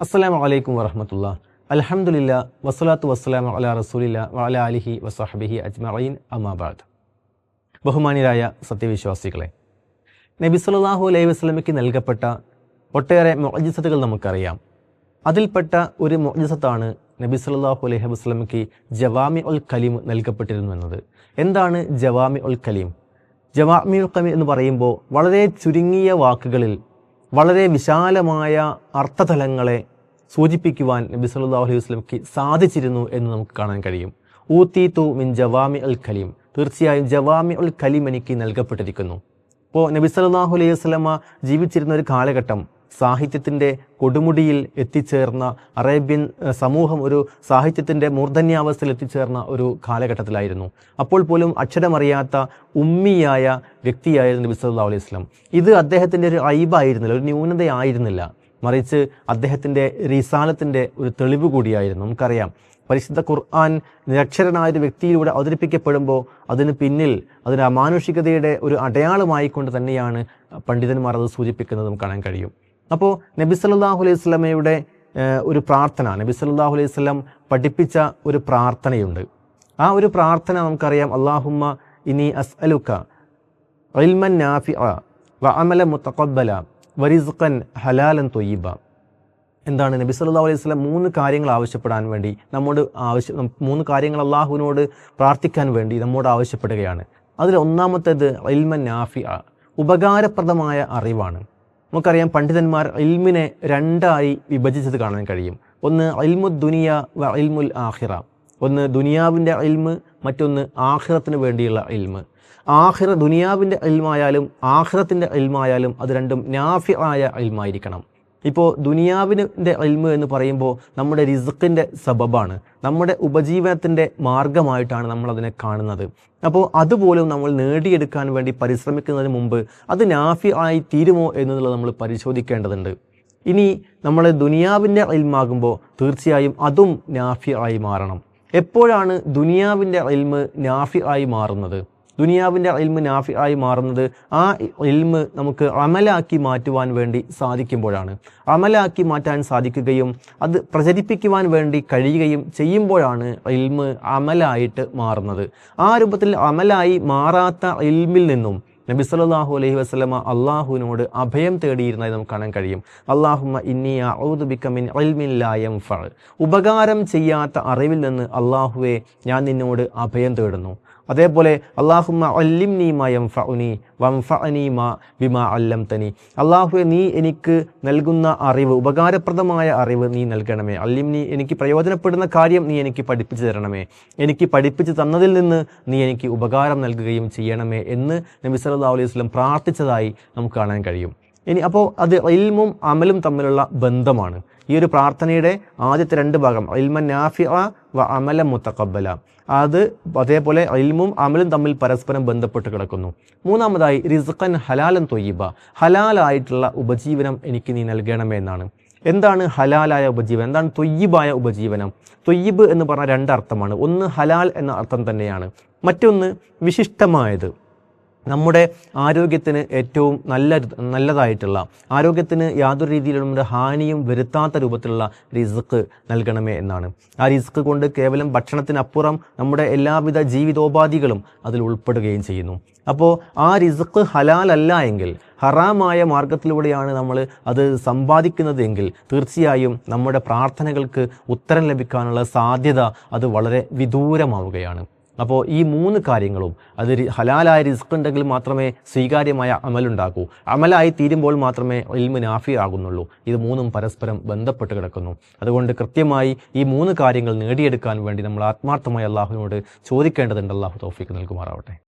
അസ്സലാമു വലൈക്കും വറഹമത്തുള്ള. അലഹമുല്ല വസ്സലാത്തു വസ്സലാം അല റസൂലില്ല വല അലിഹി വസാഹബിഹി അജ്മഈൻ അമാബാദ് ബഹുമാനിരായ സത്യവിശ്വാസികളെ നബി സല്ലല്ലാഹു അലൈഹി വസ്ലമയ്ക്ക് നൽകപ്പെട്ട ഒട്ടേറെ മൊജിസത്തുകൾ നമുക്കറിയാം. അതിൽപ്പെട്ട ഒരു മൊജിസത്താണ് നബി സല്ലല്ലാഹു അലൈഹി വസ്ലമയ്ക്ക് ജവാമി ഉൽ കലീം നൽകപ്പെട്ടിരുന്നു എന്നത്. എന്താണ് ജവാമി ഉൽ കലീം? ജവാമി ഉൽ കലീം എന്ന് പറയുമ്പോൾ വളരെ ചുരുങ്ങിയ വാക്കുകളിൽ വളരെ വിശാലമായ അർത്ഥതലങ്ങളെ സൂചിപ്പിക്കുവാൻ നബി സല്ലാ അലൈഹി വസ്ലമിക്ക് സാധിച്ചിരുന്നു എന്ന് നമുക്ക് കാണാൻ കഴിയും. ഊത്തി തു മിൻ ജവാമി അൽ ഖലീം തീർച്ചയായും ജവാമി ഉൽ ഖലീം എനിക്ക് നൽകപ്പെട്ടിരിക്കുന്നു. ഇപ്പോൾ നബി സല്ലാഹു അലൈഹി വസല്ലമ ജീവിച്ചിരുന്ന ഒരു കാലഘട്ടം സാഹിത്യത്തിന്റെ കൊടുമുടിയിൽ എത്തിച്ചേർന്ന അറേബ്യൻ സമൂഹം ഒരു സാഹിത്യത്തിന്റെ മൂർധന്യാവസ്ഥയിൽ എത്തിച്ചേർന്ന ഒരു കാലഘട്ടത്തിലായിരുന്നു. അപ്പോൾ പോലും അക്ഷരമറിയാത്ത ഉമ്മിയായ വ്യക്തിയായിരുന്നു നബി സല്ലാ അലൈഹി സ്വലം ഇത് അദ്ദേഹത്തിന്റെ ഒരു ഐബായിരുന്നില്ല ഒരു ന്യൂനതയായിരുന്നില്ല. മറിച്ച് അദ്ദേഹത്തിന്റെ റിസാലത്തിന്റെ ഒരു തെളിവ് കൂടിയായിരുന്നു. നമുക്കറിയാം പരിശുദ്ധ ഖുർആൻ നിരക്ഷരനായ ഒരു വ്യക്തിയിലൂടെ അവതരിപ്പിക്കപ്പെടുമ്പോൾ അതിന് പിന്നിൽ അതിന് അമാനുഷികതയുടെ ഒരു അടയാളമായിക്കൊണ്ട് തന്നെയാണ് പണ്ഡിതന്മാർ അത് സൂചിപ്പിക്കുന്നത് കാണാൻ കഴിയും. അപ്പോൾ നബി സല്ലാഹു അലൈഹി സ്വലമയുടെ ഒരു പ്രാർത്ഥന നബി സല്ലാഹു അലൈഹി സ്വലം പഠിപ്പിച്ച ഒരു പ്രാർത്ഥനയുണ്ട്. ആ ഒരു പ്രാർത്ഥന നമുക്കറിയാം അള്ളാഹുമ്മ ഇനി അസ്അലുക്ക ഇൽമൻ റിൽമൻ വ അമല മുത്തഖബ്ബല വരിസ്ഖൻ ഹലാലൻ തൊയ്യബ. എന്താണ്? നബി സല്ലല്ലാഹു അലൈഹി വസല്ലം മൂന്ന് കാര്യങ്ങൾ ആവശ്യപ്പെടാൻ വേണ്ടി നമ്മോട് ആവശ്യം മൂന്ന് കാര്യങ്ങൾ അള്ളാഹുവിനോട് പ്രാർത്ഥിക്കാൻ വേണ്ടി നമ്മോട് ആവശ്യപ്പെടുകയാണ്. അതിൽ ഒന്നാമത്തേത് ഇൽമൻ നാഫി ഉപകാരപ്രദമായ അറിവാണ്. നമുക്കറിയാം പണ്ഡിതന്മാർ ഇൽമിനെ രണ്ടായി വിഭജിച്ചത് കാണാൻ കഴിയും. ഒന്ന് ഇൽമു ദുനിയ വ ഇൽമുൽ ആഹിറ ഒന്ന് ദുനിയാവിന്റെ ഇൽമ് മറ്റൊന്ന് ആഹിറത്തിന് വേണ്ടിയുള്ള ഇൽമ്. ആഹിറ ദുനിയാവിന്റെ ഇൽമായാലും ആഹിറത്തിന്റെ ഇൽമായാലും അത് രണ്ടും നാഫി ആയ ഇൽമായിരിക്കണം. ഇപ്പോൾ ദുനിയാവിന്റെ ഇൽമ് എന്ന് പറയുമ്പോൾ നമ്മുടെ റിസ്ക്കിന്റെ സബബാണ്. നമ്മുടെ ഉപജീവനത്തിന്റെ മാർഗമായിട്ടാണ് നമ്മളതിനെ കാണുന്നത്. അപ്പോൾ അതുപോലും നമ്മൾ നേടിയെടുക്കാൻ വേണ്ടി പരിശ്രമിക്കുന്നതിന് മുമ്പ് അത് നാഫി ആയി തീരുമോ എന്നുള്ളത് നമ്മൾ പരിശോധിക്കേണ്ടതുണ്ട്. ഇനി നമ്മൾ ദുനിയാവിന്റെ അൽമാകുമ്പോൾ തീർച്ചയായും അതും നാഫി ആയി മാറണം. എപ്പോഴാണ് ദുനിയാവിന്റെ ഇൽമ് നാഫി ആയി മാറുന്നത്? ദുനിയാവിന്റെ ഇൽമ് നാഫി ആയി മാറുന്നത് ആ ഇൽമ് നമുക്ക് അമലാക്കി മാറ്റുവാൻ വേണ്ടി സാധിക്കുമ്പോഴാണ്. അമലാക്കി മാറ്റാൻ സാധിക്കുകയും അത് പ്രചരിപ്പിക്കുവാൻ വേണ്ടി കഴിയുകയും ചെയ്യുമ്പോഴാണ് ഇൽമ് അമലായിട്ട് മാറുന്നത്. ആ രൂപത്തിൽ അമലായി മാറാത്ത ഇൽമിൽ നിന്നും നബി സല്ലല്ലാഹു അലൈഹി വസ്ലമ അള്ളാഹുവിനോട് അഭയം തേടിയിരുന്നതായി നമുക്ക് കാണാൻ കഴിയും. അള്ളാഹുമ്മ ഇന്നി അൽമില്ലായം യൻഫഅ. ഉപകാരം ചെയ്യാത്ത അറിവിൽ നിന്ന് അള്ളാഹുവെ ഞാൻ നിന്നോട് അഭയം തേടുന്നു. അതേപോലെ അള്ളാഹുമ്മ മാ മാ ബിമാ അല്ലംതനി. അള്ളാഹുവെ നീ എനിക്ക് നൽകുന്ന അറിവ് ഉപകാരപ്രദമായ അറിവ് നീ നൽകണമേ. അല്ലിംനി എനിക്ക് പ്രയോജനപ്പെടുന്ന കാര്യം നീ എനിക്ക് പഠിപ്പിച്ചു തരണമേ. എനിക്ക് പഠിപ്പിച്ചു തന്നതിൽ നിന്ന് നീ എനിക്ക് ഉപകാരം നൽകുകയും ചെയ്യണമേ എന്ന് നബി അലൈഹി വസല്ലം പ്രാർത്ഥിച്ചതായി നമുക്ക് കാണാൻ കഴിയും. ഇനി അപ്പോൾ അത് ഇൽമും അമലും തമ്മിലുള്ള ബന്ധമാണ്. ഈ ഒരു പ്രാർത്ഥനയുടെ ആദ്യത്തെ രണ്ട് ഭാഗം ഇൽമ നാഫിഅ വ അമല മുത്തക്കബല അത് അതേപോലെ ഇൽമും അമലും തമ്മിൽ പരസ്പരം ബന്ധപ്പെട്ട് കിടക്കുന്നു. മൂന്നാമതായി റിസ്ഖൻ ഹലാലൻ തൊയ്യബ. ഹലാലായിട്ടുള്ള ഉപജീവനം എനിക്ക് നീ നൽകണമേ എന്നാണ്. എന്താണ് ഹലാലായ ഉപജീവനം? എന്താണ് തൊയ്യബായ ഉപജീവനം? തൊയ്യബ് എന്ന് പറഞ്ഞ രണ്ടർത്ഥമാണ് ഒന്ന് ഹലാൽ എന്ന അർത്ഥം തന്നെയാണ്. മറ്റൊന്ന് വിശിഷ്ടമായത്. നമ്മുടെ ആരോഗ്യത്തിന് ഏറ്റവും നല്ല നല്ലതായിട്ടുള്ള ആരോഗ്യത്തിന് യാതൊരു രീതിയിലും ഒരു ഹാനിയും വരുത്താത്ത രൂപത്തിലുള്ള റിസ്ക് നൽകണമേ എന്നാണ്. ആ റിസ്ക് കൊണ്ട് കേവലം ഭക്ഷണത്തിനപ്പുറം നമ്മുടെ എല്ലാവിധ ജീവിതോപാധികളും അതിൽ ഉൾപ്പെടുകയും ചെയ്യുന്നു. അപ്പോൾ ആ റിസ്ക് ഹലാലല്ല എങ്കിൽ ഹറാമായ മാർഗത്തിലൂടെയാണ് നമ്മൾ അത് സമ്പാദിക്കുന്നതെങ്കിൽ തീർച്ചയായും നമ്മുടെ പ്രാർത്ഥനകൾക്ക് ഉത്തരം ലഭിക്കാനുള്ള സാധ്യത അത് വളരെ വിദൂരമാവുകയാണ്. അപ്പോൾ ഈ മൂന്ന് കാര്യങ്ങളും അത് ഹലാലായ റിസ്ക് ഉണ്ടെങ്കിൽ മാത്രമേ സ്വീകാര്യമായ അമലുണ്ടാകൂ. അമലായി തീരുമ്പോൾ മാത്രമേ ഇൽമു നാഫി ആകുന്നുള്ളൂ ഇത് മൂന്നും പരസ്പരം ബന്ധപ്പെട്ട് കിടക്കുന്നു. അതുകൊണ്ട് കൃത്യമായി ഈ മൂന്ന് കാര്യങ്ങൾ നേടിയെടുക്കാൻ വേണ്ടി നമ്മൾ ആത്മാർത്ഥമായി അള്ളാഹുവിനോട് ചോദിക്കേണ്ടതുണ്ട്. അള്ളാഹു തോഫിക്ക് നൽകുമാറാവട്ടെ.